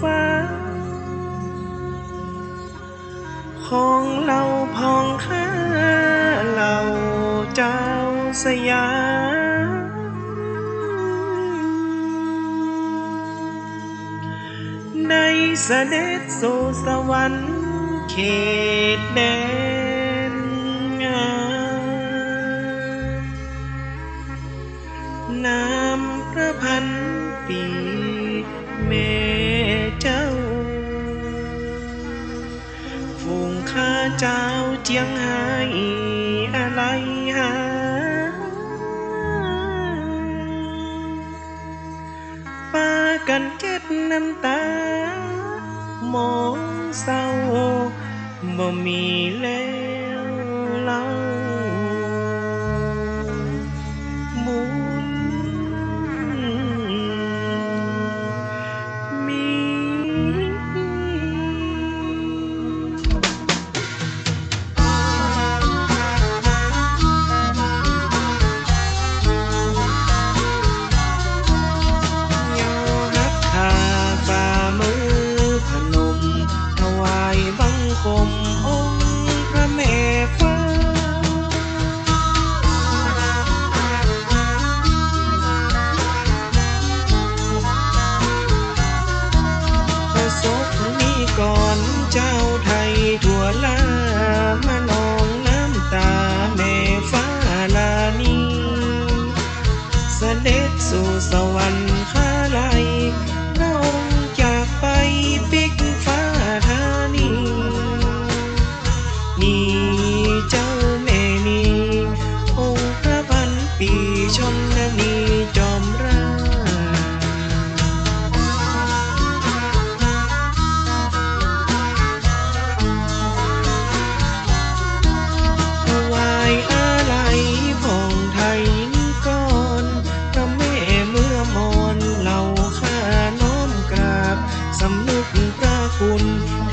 ฟ้า ของเราพองข้าเราเจ้าสยามได้เสด็จสู่สวรรค์เขตแดนงามนามพระพันปี เจ้าเจียงไห้อะไรหาปากันเก็ดน้ำตา มองเศร้าบ่มีแล้ว สู่สวรรค์ข้าไลพระองค์จากไปปิกฟ้าธานีนี่เจ้าแม่นีองค์พระพันปีชนนี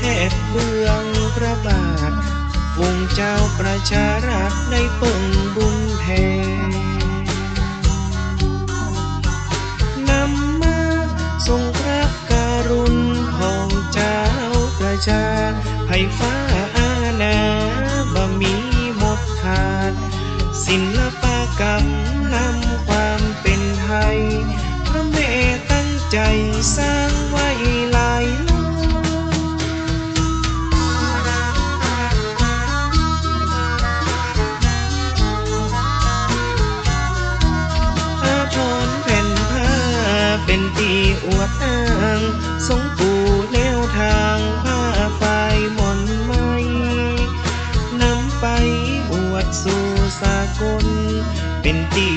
คุณแทบเบื้องพระบาทวงเจ้าประชารัฐได้เปิ่งบุญแทนนำมาทรงพระการุณของเจ้าประชาให้ฟ้าอาณาบ่มีหมดขาด ศิลปกรรมนำความเป็นไทย พระแม่ตั้งใจสร้าง ตีอวดอ้างทรงปูแนวทางผ้าฝ่ายหมอนไม้นำไปอวดสู่สากล เป็นตี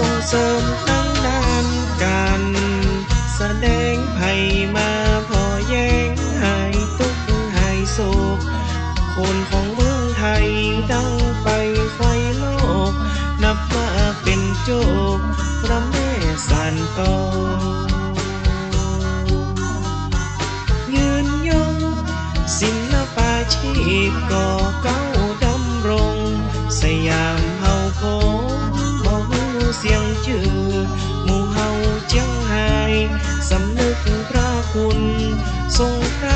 ส่งเสริมทั้งด้านการ แสดงไผ่มาพอแย้งหายทุกข์หายโศก คนของเมืองไทยดังไปไฟโลก นับว่าเป็นโจกพระแม่สานต่อยืนยงศิลปาชีพก่อ ท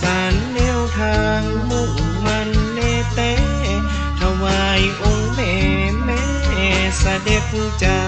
สารแนวทางมุ่งมันเนเตถวายองค์แม่แม่สเสด็จจา